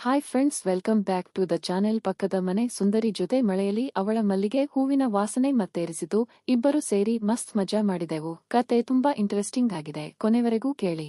Hi friends welcome back to the channel ಪಕ್ಕದ ಮನೆ ಸುಂದರಿ ಜೊತೆ ಮಳೆಯಲ್ಲಿ ಅವಳ ಮಲ್ಲಿಗೆ ಹೂವಿನ ವಾಸನೆ ಮತ್ತೇರಿಸಿತು. ಇಬ್ಬರು ಸೇರಿ ಮಸ್ತ್ ಮಜಾ ಮಾಡಿದೆವು. ಕತೆ ತುಂಬಾ ಇಂಟ್ರೆಸ್ಟಿಂಗ್ ಆಗಿದೆ. ಕೊನೆವರೆಗೂ ಕೇಳಿ.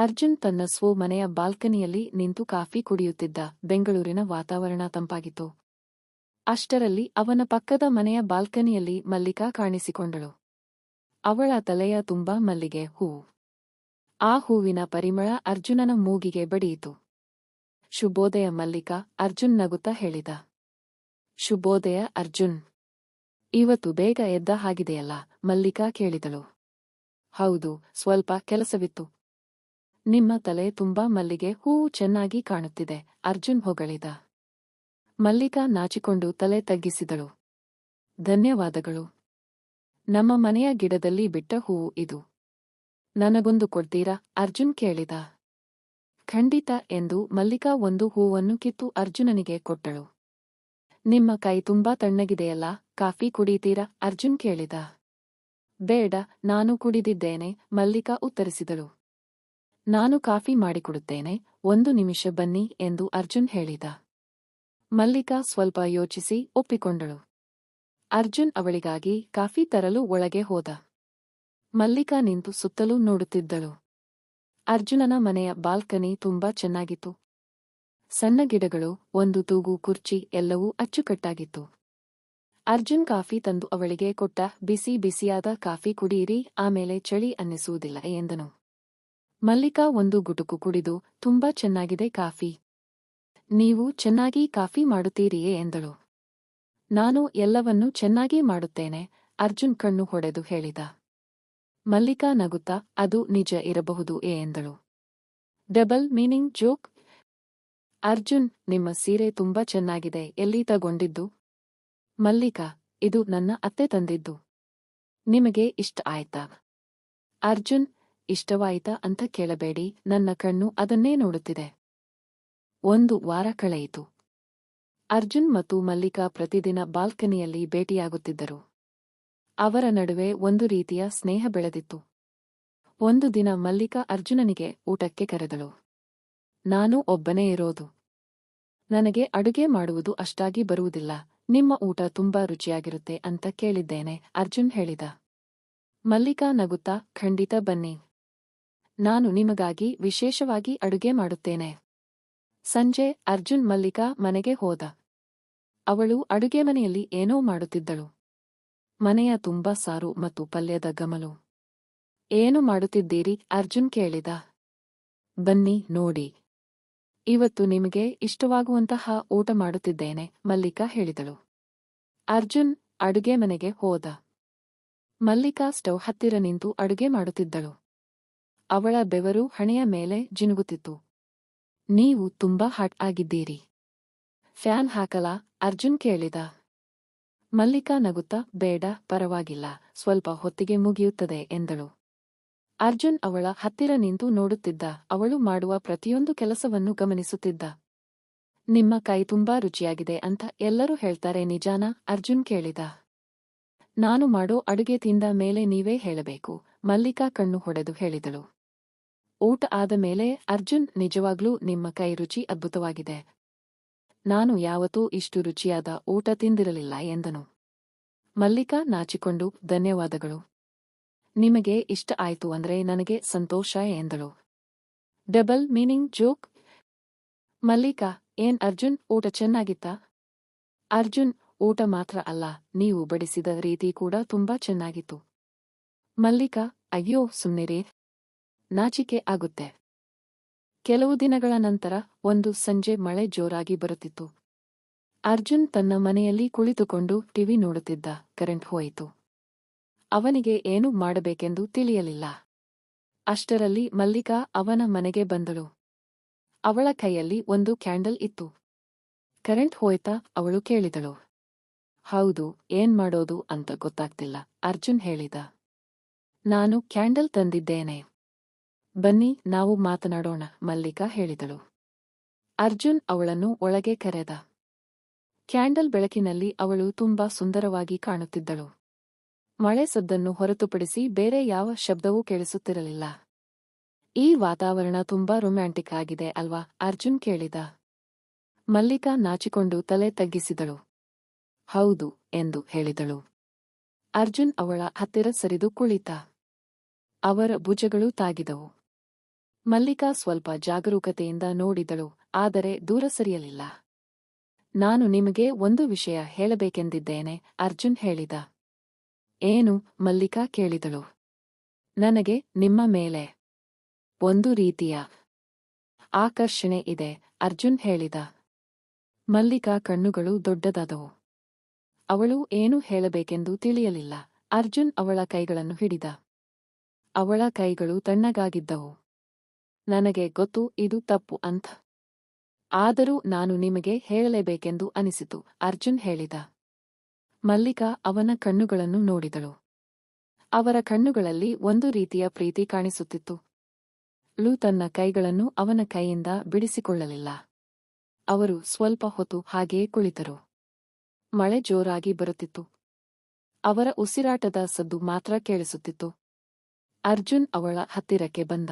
ಅರ್ಜುನ್ ತನ್ನ ಸ್ವೋ ಮನೆಯ ಬಾಲ್ಕನಿಯಲ್ಲಿ ನಿಂತು ಕಾಫಿ ಕುಡಿಯುತ್ತಿದ್ದ ಬೆಂಗಳೂರಿನ ವಾತಾವರಣ ತಂಪಾಗಿತ್ತು. ಅಷ್ಟರಲ್ಲಿ ಅವನ ಪಕ್ಕದ ಮನೆಯ ಬಾಲ್ಕನಿಯಲ್ಲಿ ಮಲ್ಲಿಕಾ ಕಾಣಿಸಿಕೊಂಡಳು. ಅವಳ ತಲೆಯ ತುಂಬಾ ಮಲ್ಲಿಗೆ ಹೂವು ಆ ಹೂವಿನ ಪರಿಮಳ ಅರ್ಜುನನ ಮೂಗಿಗೆ ಬಡಿಯಿತು. ಶುಭೋದಯ ಮಲ್ಲಿಕಾ ಅರ್ಜುನ್ ನಗುತ್ತಾ ಹೇಳಿದ. ಶುಭೋದಯ ಅರ್ಜುನ್. ಇವತ್ತು ಬೇಗ ಎದ್ದ ಹಾಗಿದೆಯಲ್ಲ ಮಲ್ಲಿಕಾ ಕೇಳಿದಳು. ಹೌದು, ಸ್ವಲ್ಪ ಕೆಲಸವಿತ್ತು. ನಿಮ್ಮ ತಲೆ ತುಂಬಾ ಮಲ್ಲಿಗೆ ಹೂವು ಚೆನ್ನಾಗಿ ಕಾಣುತ್ತಿದೆ. ಅರ್ಜುನ್ ಹೊಗಳಿದ. ಮಲ್ಲಿಕಾ ನಾಚಿಕೊಂಡು ತಲೆ ತಗ್ಗಿಸಿದಳು. ಧನ್ಯವಾದಗಳು. ನಮ್ಮ ಮನೆಯ ಗಿಡದಲ್ಲಿ ಬಿಟ್ಟ ಹೂವು ಇದು. ನನಗೊಂದು ಕೊಡ್ತೀರಾ? ಅರ್ಜುನ್ ಕೇಳಿದ. ಖಂಡಿತ ಎಂದು ಮಲ್ಲಿಕಾ ಒಂದು ಹೂವನ್ನು ಕಿತ್ತು ಅರ್ಜುನನಿಗೆ ಕೊಟ್ಟಳು. ನಿಮ್ಮ ಕೈ ತುಂಬಾ ತಣ್ಣಗಿದೆಯಲ್ಲ, ಕಾಫಿ ಕುಡೀತೀರಾ? ಅರ್ಜುನ್ ಕೇಳಿದ. ಬೇಡ, ನಾನು ಕುಡಿದಿದ್ದೇನೆ, ಮಲ್ಲಿಕಾ ಉತ್ತರಿಸಿದಳು. ನಾನು ಕಾಫಿ ಮಾಡಿಕೊಡುತ್ತೇನೆ. ಒಂದು ನಿಮಿಷ ಬನ್ನಿ ಎಂದು ಅರ್ಜುನ್ ಹೇಳಿದ. ಮಲ್ಲಿಕಾ ಸ್ವಲ್ಪ ಯೋಚಿಸಿ ಒಪ್ಪಿಕೊಂಡಳು. ಅರ್ಜುನ್ ಅವಳಿಗಾಗಿ ಕಾಫಿ ತರಲು ಒಳಗೆ ಹೋದ. ಮಲ್ಲಿಕಾ ನಿಂತು ಸುತ್ತಲೂ ನೋಡುತ್ತಿದ್ದಳು. ಅರ್ಜುನನ ಮನೆಯ ಬಾಲ್ಕನಿ ತುಂಬಾ ಚೆನ್ನಾಗಿತ್ತು. ಸಣ್ಣ ಗಿಡಗಳು, ಒಂದು ತೂಗು ಕುರ್ಚಿ ಎಲ್ಲವೂ ಅಚ್ಚುಕಟ್ಟಾಗಿತ್ತು. ಅರ್ಜುನ್ ಕಾಫಿ ತಂದು ಅವಳಿಗೆ ಕೊಟ್ಟ, ಬಿಸಿ ಬಿಸಿಯಾದ ಕಾಫಿ ಕುಡಿಯಿರಿ, ಆಮೇಲೆ ಚಳಿ ಅನ್ನಿಸುವುದಿಲ್ಲ ಎಂದನು. ಮಲ್ಲಿಕಾ ಒಂದು ಗುಟುಕು ಕುಡಿದು ತುಂಬಾ ಚೆನ್ನಾಗಿದೆ ಕಾಫಿ. ನೀವು ಚೆನ್ನಾಗಿ ಕಾಫಿ ಮಾಡುತ್ತೀರಿಯೇ ಎಂದಳು. ನಾನು ಎಲ್ಲವನ್ನೂ ಚೆನ್ನಾಗಿ ಮಾಡುತ್ತೇನೆ, ಅರ್ಜುನ್ ಕಣ್ಣು ಹೊಡೆದು ಹೇಳಿದ. ಮಲ್ಲಿಕಾ ನಗುತ್ತಾ, ಅದು ನಿಜ ಇರಬಹುದು ಏ ಎಂದಳು. Double meaning joke? ಅರ್ಜುನ್, ನಿಮ್ಮ ಸೀರೆ ತುಂಬಾ ಚೆನ್ನಾಗಿದೆ, ಎಲ್ಲಿ ತಗೊಂಡಿದ್ದು? ಮಲ್ಲಿಕಾ, ಇದು ನನ್ನ ಅತ್ತೆ ತಂದಿದ್ದು. ನಿಮಗೆ ಇಷ್ಟ ಆಯ್ತಾ? ಅರ್ಜುನ್ ಇಷ್ಟವಾಯಿತಾ ಅಂತ ಕೇಳಬೇಡಿ, ನನ್ನ ಕಣ್ಣು ಅದನ್ನೇ ನೋಡುತ್ತಿದೆ. ಒಂದು ವಾರ ಕಳೆಯಿತು. ಅರ್ಜುನ್ ಮತ್ತು ಮಲ್ಲಿಕಾ ಪ್ರತಿದಿನ ಬಾಲ್ಕನಿಯಲ್ಲಿ ಭೇಟಿಯಾಗುತ್ತಿದ್ದರು. ಅವರ ನಡುವೆ ಒಂದು ರೀತಿಯ ಸ್ನೇಹ ಬೆಳೆದಿತ್ತು. ಒಂದು ದಿನ ಮಲ್ಲಿಕಾ ಅರ್ಜುನನಿಗೆ ಊಟಕ್ಕೆ ಕರೆದಳು. ನಾನು ಒಬ್ಬನೇ ಇರೋದು. ನನಗೆ ಅಡುಗೆ ಮಾಡುವುದು ಅಷ್ಟಾಗಿ ಬರುವುದಿಲ್ಲ. ನಿಮ್ಮ ಊಟ ತುಂಬಾ ರುಚಿಯಾಗಿರುತ್ತೆ ಅಂತ ಕೇಳಿದ್ದೇನೆ, ಅರ್ಜುನ್ ಹೇಳಿದ. ಮಲ್ಲಿಕಾ ನಗುತ್ತಾ, ಖಂಡಿತ ಬನ್ನಿ. ನಾನು ನಿಮಗಾಗಿ ವಿಶೇಷವಾಗಿ ಅಡುಗೆ ಮಾಡುತ್ತೇನೆ. ಸಂಜೆ ಅರ್ಜುನ್ ಮಲ್ಲಿಕಾ ಮನೆಗೆ ಹೋದ. ಅವಳು ಅಡುಗೆ ಮನೆಯಲ್ಲಿ ಏನೋ ಮಾಡುತ್ತಿದ್ದಳು. ಮನೆಯ ತುಂಬಾ ಸಾರು ಮತ್ತು ಪಲ್ಯದ ಗಮಲು. ಏನು ಮಾಡುತ್ತಿದ್ದೀರಿ? ಅರ್ಜುನ್ ಕೇಳಿದ. ಬನ್ನಿ, ನೋಡಿ. ಇವತ್ತು ನಿಮಗೆ ಇಷ್ಟವಾಗುವಂತಹ ಊಟ ಮಾಡುತ್ತಿದ್ದೇನೆ, ಮಲ್ಲಿಕಾ ಹೇಳಿದಳು. ಅರ್ಜುನ್ ಅಡುಗೆ ಮನೆಗೆ ಹೋದ. ಮಲ್ಲಿಕಾ ಸ್ಟವ್ ಹತ್ತಿರ ನಿಂತು ಅಡುಗೆ ಮಾಡುತ್ತಿದ್ದಳು. ಅವಳ ಬೆವರು ಹಣೆಯ ಮೇಲೆ ಜಿನುಗುತ್ತಿತ್ತು. ನೀವು ತುಂಬಾ ಹಾಟ್ ಆಗಿದ್ದೀರಿ. ಫ್ಯಾನ್ ಹಾಕಲ, ಅರ್ಜುನ್ ಕೇಳಿದ. ಮಲ್ಲಿಕಾ ನಗುತ್ತಾ, ಬೇಡ, ಪರವಾಗಿಲ್ಲ, ಸ್ವಲ್ಪ ಹೊತ್ತಿಗೆ ಮುಗಿಯುತ್ತದೆ ಎಂದಳು. ಅರ್ಜುನ್ ಅವಳ ಹತ್ತಿರ ನಿಂತು ನೋಡುತ್ತಿದ್ದ, ಅವಳು ಮಾಡುವ ಪ್ರತಿಯೊಂದು ಕೆಲಸವನ್ನು ಗಮನಿಸುತ್ತಿದ್ದ. ನಿಮ್ಮ ಕೈ ತುಂಬಾ ರುಚಿಯಾಗಿದೆ ಅಂತ ಎಲ್ಲರೂ ಹೇಳ್ತಾರೆ ನಿಜಾನ? ಅರ್ಜುನ್ ಕೇಳಿದ. ನಾನು ಮಾಡೋ ಅಡುಗೆ ತಿಂದ ಮೇಲೆ ನೀವೇ ಹೇಳಬೇಕು, ಮಲ್ಲಿಕಾ ಕಣ್ಣು ಹೊಡೆದು ಹೇಳಿದಳು. ಊಟ ಆದ ಮೇಲೆ ಅರ್ಜುನ್ ನಿಜವಾಗ್ಲೂ ನಿಮ್ಮ ಕೈ ರುಚಿ ಅದ್ಭುತವಾಗಿದೆ. ನಾನು ಯಾವತ್ತೂ ಇಷ್ಟು ರುಚಿಯಾದ ಊಟ ತಿಂದಿರಲಿಲ್ಲ ಎಂದನು. ಮಲ್ಲಿಕಾ ನಾಚಿಕೊಂಡು, ಧನ್ಯವಾದಗಳು. ನಿಮಗೆ ಇಷ್ಟ ಆಯ್ತು ಅಂದ್ರೆ ನನಗೆ ಸಂತೋಷ ಎಂದಳು. Double meaning joke. ಮಲ್ಲಿಕಾ, ಏನ್ ಅರ್ಜುನ್, ಊಟ ಚೆನ್ನಾಗಿತ್ತಾ? ಅರ್ಜುನ್, ಊಟ ಮಾತ್ರ ಅಲ್ಲ, ನೀವು ಬಡಿಸಿದ ರೀತಿ ಕೂಡ ತುಂಬಾ ಚೆನ್ನಾಗಿತ್ತು. ಮಲ್ಲಿಕಾ, ಅಯ್ಯೋ, ಸುಮ್ನಿರಿ. ನಾಚಿಕೆ ಆಗುತ್ತೆ. ಕೆಲವು ದಿನಗಳ ನಂತರ ಒಂದು ಸಂಜೆ ಮಳೆ ಜೋರಾಗಿ ಬರುತ್ತಿತ್ತು. ಅರ್ಜುನ್ ತನ್ನ ಮನೆಯಲ್ಲಿ ಕುಳಿತುಕೊಂಡು ಟಿವಿ ನೋಡುತ್ತಿದ್ದ ಕರೆಂಟ್ ಹೋಯಿತು. ಅವನಿಗೆ ಏನು ಮಾಡಬೇಕೆಂದು ತಿಳಿಯಲಿಲ್ಲ. ಅಷ್ಟರಲ್ಲಿ ಮಲ್ಲಿಕಾ ಅವನ ಮನೆಗೆ ಬಂದಳು. ಅವಳ ಕೈಯಲ್ಲಿ ಒಂದು ಕ್ಯಾಂಡಲ್ ಇತ್ತು. ಕರೆಂಟ್ ಹೋಯ್ತಾ ಅವಳು ಕೇಳಿದಳು. ಹೌದು, ಏನ್ ಮಾಡೋದು ಅಂತ ಗೊತ್ತಾಗ್ತಿಲ್ಲ, ಅರ್ಜುನ್ ಹೇಳಿದ. ನಾನು ಕ್ಯಾಂಡಲ್ ತಂದಿದ್ದೇನೆ. ಬನ್ನಿ, ನಾವು ಮಾತನಾಡೋಣ, ಮಲ್ಲಿಕಾ ಹೇಳಿದಳು. ಅರ್ಜುನ್ ಅವಳನ್ನು ಒಳಗೆ ಕರೆದ. ಕ್ಯಾಂಡಲ್ ಬೆಳಕಿನಲ್ಲಿ ಅವಳು ತುಂಬಾ ಸುಂದರವಾಗಿ ಕಾಣುತ್ತಿದ್ದಳು. ಮಳೆ ಸದ್ದನ್ನು ಹೊರತುಪಡಿಸಿ ಬೇರೆ ಯಾವ ಶಬ್ದವೂ ಕೇಳಿಸುತ್ತಿರಲಿಲ್ಲ. ಈ ವಾತಾವರಣ ತುಂಬಾ ರೊಮ್ಯಾಂಟಿಕ್ ಆಗಿದೆ ಅಲ್ವಾ, ಅರ್ಜುನ್ ಕೇಳಿದ. ಮಲ್ಲಿಕಾ ನಾಚಿಕೊಂಡು ತಲೆ ತಗ್ಗಿಸಿದಳು. ಹೌದು, ಎಂದು ಹೇಳಿದಳು. ಅರ್ಜುನ್ ಅವಳ ಹತ್ತಿರ ಸರಿದು ಕುಳಿತ. ಅವರ ಭುಜಗಳು ತಾಗಿದವು. ಮಲ್ಲಿಕಾ ಸ್ವಲ್ಪ ಜಾಗರೂಕತೆಯಿಂದ ನೋಡಿದಳು, ಆದರೆ ದೂರ ಸರಿಯಲಿಲ್ಲ. ನಾನು ನಿಮಗೆ ಒಂದು ವಿಷಯ ಹೇಳಬೇಕೆಂದಿದ್ದೇನೆ, ಅರ್ಜುನ್ ಹೇಳಿದ. ಏನು? ಮಲ್ಲಿಕಾ ಕೇಳಿದಳು. ನನಗೆ ನಿಮ್ಮ ಮೇಲೆ ಒಂದು ರೀತಿಯ ಆಕರ್ಷಣೆ ಇದೆ, ಅರ್ಜುನ್ ಹೇಳಿದ. ಮಲ್ಲಿಕಾ ಕಣ್ಣುಗಳು ದೊಡ್ಡದಾದವು. ಅವಳು ಏನು ಹೇಳಬೇಕೆಂದು ತಿಳಿಯಲಿಲ್ಲ, ಅರ್ಜುನ್ ಅವಳ ಕೈಗಳನ್ನು ಹಿಡಿದ. ಅವಳ ಕೈಗಳು ತಣ್ಣಗಾಗಿದ್ದವು. ನನಗೆ ಗೊತ್ತು, ಇದು ತಪ್ಪು ಅಂತ ಆದರೂ ನಾನು ನಿಮಗೆ ಹೇಳಲೇಬೇಕೆಂದು ಅನಿಸಿತು, ಅರ್ಜುನ್ ಹೇಳಿದ. ಮಲ್ಲಿಕಾ ಅವನ ಕಣ್ಣುಗಳನ್ನು ನೋಡಿದಳು. ಅವರ ಕಣ್ಣುಗಳಲ್ಲಿ ಒಂದು ರೀತಿಯ ಪ್ರೀತಿ ಕಾಣಿಸುತ್ತಿತ್ತು. ಲೂ ತನ್ನ ಕೈಗಳನ್ನು ಅವನ ಕೈಯಿಂದ ಬಿಡಿಸಿಕೊಳ್ಳಲಿಲ್ಲ. ಅವರು ಸ್ವಲ್ಪ ಹೊತ್ತು ಹಾಗೆಯೇ ಕುಳಿತರು. ಮಳೆ ಜೋರಾಗಿ ಬರುತ್ತಿತ್ತು. ಅವರ ಉಸಿರಾಟದ ಸದ್ದು ಮಾತ್ರ ಕೇಳಿಸುತ್ತಿತ್ತು. ಅರ್ಜುನ್ ಅವಳ ಹತ್ತಿರಕ್ಕೆ ಬಂದ.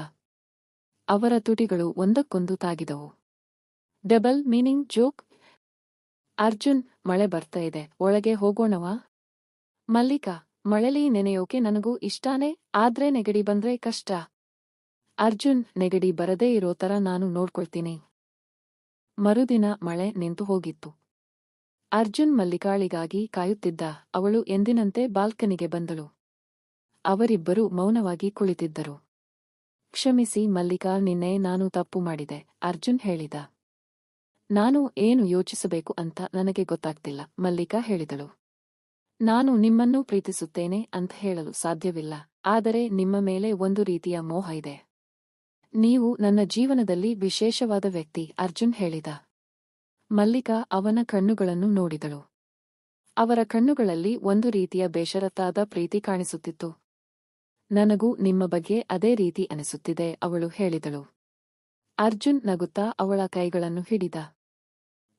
ಅವರ ತುಟಿಗಳು ಒಂದಕ್ಕೊಂದು ತಾಗಿದವು. Double meaning joke. ಅರ್ಜುನ್, ಮಳೆ ಬರ್ತಾ ಇದೆ. ಒಳಗೆ ಹೋಗೋಣವಾ? ಮಲ್ಲಿಕಾ, ಮಳೆಲಿ ನೆನೆಯೋಕೆ ನನಗೂ ಇಷ್ಟಾನೇ, ಆದ್ರೆ ನೆಗಡಿ ಬಂದ್ರೆ ಕಷ್ಟ. ಅರ್ಜುನ್, ನೆಗಡಿ ಬರದೇ ಇರೋ ತರ ನಾನು ನೋಡ್ಕೊಳ್ತೀನಿ. ಮರುದಿನ ಮಳೆ ನಿಂತು ಹೋಗಿತ್ತು. ಅರ್ಜುನ್ ಮಲ್ಲಿಕಾಳಿಗಾಗಿ ಕಾಯುತ್ತಿದ್ದ ಅವಳು ಎಂದಿನಂತೆ ಬಾಲ್ಕನಿಗೆ ಬಂದಳು. ಅವರಿಬ್ಬರೂ ಮೌನವಾಗಿ ಕುಳಿತಿದ್ದರು. ಕ್ಷಮಿಸಿ ಮಲ್ಲಿಕಾ, ನಿನ್ನೆ ನಾನು ತಪ್ಪು ಮಾಡಿದೆ, ಅರ್ಜುನ್ ಹೇಳಿದ. ನಾನು ಏನು ಯೋಚಿಸಬೇಕು ಅಂತ ನನಗೆ ಗೊತ್ತಾಗ್ತಿಲ್ಲ, ಮಲ್ಲಿಕಾ ಹೇಳಿದಳು. ನಾನು ನಿಮ್ಮನ್ನು ಪ್ರೀತಿಸುತ್ತೇನೆ ಅಂತ ಹೇಳಲು ಸಾಧ್ಯವಿಲ್ಲ, ಆದರೆ ನಿಮ್ಮ ಮೇಲೆ ಒಂದು ರೀತಿಯ ಮೋಹ ಇದೆ. ನೀವು ನನ್ನ ಜೀವನದಲ್ಲಿ ವಿಶೇಷವಾದ ವ್ಯಕ್ತಿ, ಅರ್ಜುನ್ ಹೇಳಿದ. ಮಲ್ಲಿಕಾ ಅವನ ಕಣ್ಣುಗಳನ್ನು ನೋಡಿದಳು. ಅವರ ಕಣ್ಣುಗಳಲ್ಲಿ ಒಂದು ರೀತಿಯ ಬೇಷರತ್ತಾದ ಪ್ರೀತಿ ಕಾಣಿಸುತ್ತಿತ್ತು ನನಗೂ ನಿಮ್ಮ ಬಗ್ಗೆ ಅದೇ ರೀತಿ ಅನಿಸುತ್ತಿದೆ, ಅವಳು ಹೇಳಿದಳು. ಅರ್ಜುನ್ ನಗುತ್ತಾ ಅವಳ ಕೈಗಳನ್ನು ಹಿಡಿದ.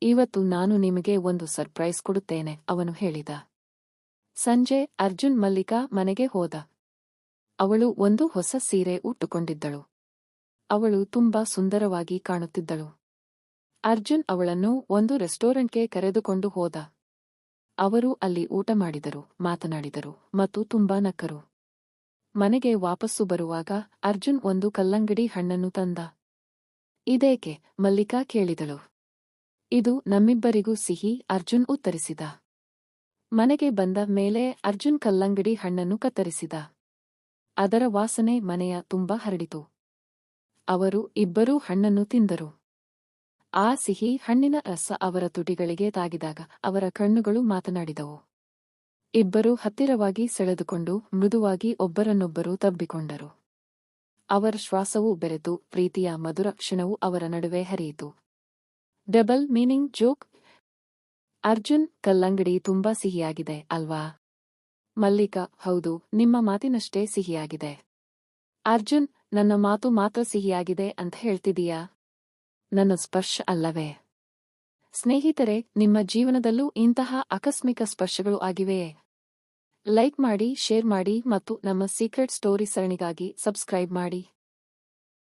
ಇವತ್ತು ನಾನು ನಿಮಗೆ ಒಂದು ಸರ್ಪ್ರೈಸ್ ಕೊಡುತ್ತೇನೆ, ಅವನು ಹೇಳಿದ. ಸಂಜೆ ಅರ್ಜುನ್ ಮಲ್ಲಿಕಾ ಮನೆಗೆ ಹೋದ. ಅವಳು ಒಂದು ಹೊಸ ಸೀರೆ ಉಟ್ಟುಕೊಂಡಿದ್ದಳು. ಅವಳು ತುಂಬಾ ಸುಂದರವಾಗಿ ಕಾಣುತ್ತಿದ್ದಳು. ಅರ್ಜುನ್ ಅವಳನ್ನು ಒಂದು ರೆಸ್ಟೋರೆಂಟ್ಗೆ ಕರೆದುಕೊಂಡು ಹೋದ. ಅವರು ಅಲ್ಲಿ ಊಟ ಮಾಡಿದರು, ಮಾತನಾಡಿದರು ಮತ್ತು ತುಂಬಾ ನಕ್ಕರು. ಮನೆಗೆ ವಾಪಸ್ಸು ಬರುವಾಗ ಅರ್ಜುನ್ ಒಂದು ಕಲ್ಲಂಗಡಿ ಹಣ್ಣನ್ನು ತಂದ. ಇದೇಕೆ? ಮಲ್ಲಿಕಾ ಕೇಳಿದಳು. ಇದು ನಮ್ಮಿಬ್ಬರಿಗೂ ಸಿಹಿ, ಅರ್ಜುನ್ ಉತ್ತರಿಸಿದ. ಮನೆಗೆ ಬಂದ ಮೇಲೆ ಅರ್ಜುನ್ ಕಲ್ಲಂಗಡಿ ಹಣ್ಣನ್ನು ಕತ್ತರಿಸಿದ. ಅದರ ವಾಸನೆ ಮನೆಯ ತುಂಬ ಹರಡಿತು. ಅವರು ಇಬ್ಬರೂ ಹಣ್ಣನ್ನು ತಿಂದರು. ಆ ಸಿಹಿ ಹಣ್ಣಿನ ರಸ ಅವರ ತುಟಿಗಳಿಗೆ ತಾಗಿದಾಗ ಅವರ ಕಣ್ಣುಗಳು ಮಾತನಾಡಿದವು. ಇಬ್ಬರೂ ಹತ್ತಿರವಾಗಿ ಸೆಳೆದುಕೊಂಡು ಮೃದುವಾಗಿ ಒಬ್ಬರನ್ನೊಬ್ಬರು ತಬ್ಬಿಕೊಂಡರು. ಅವರ ಶ್ವಾಸವೂ ಬೆರೆತು, ಪ್ರೀತಿಯ ಮಧುರ ಕ್ಷಣವು ಅವರ ನಡುವೆ ಹರಿಯಿತು. Double meaning joke? ಅರ್ಜುನ್, ಕಲ್ಲಂಗಡಿ ತುಂಬಾ ಸಿಹಿಯಾಗಿದೆ, ಅಲ್ವಾ? ಮಲ್ಲಿಕಾ, ಹೌದು, ನಿಮ್ಮ ಮಾತಿನಷ್ಟೇ ಸಿಹಿಯಾಗಿದೆ. ಅರ್ಜುನ್, ನನ್ನ ಮಾತು ಮಾತ್ರ ಸಿಹಿಯಾಗಿದೆ ಅಂತ ಹೇಳ್ತಿದೀಯಾ? ನನ್ನ ಸ್ಪರ್ಶ ಅಲ್ಲವೇ? ಸ್ನೇಹಿತರೆ, ನಿಮ್ಮ ಜೀವನದಲ್ಲೂ ಇಂತಹ ಆಕಸ್ಮಿಕ ಸ್ಪರ್ಶಗಳು ಆಗಿವೆಯೇ? ಲೈಕ್ ಮಾಡಿ ಶೇರ್ ಮಾಡಿ ಮತ್ತು ನಮ್ಮ ಸೀಕ್ರೆಟ್ ಸ್ಟೋರಿ ಸರಣಿಗಾಗಿ ಸಬ್ಸ್ಕ್ರೈಬ್ ಮಾಡಿ.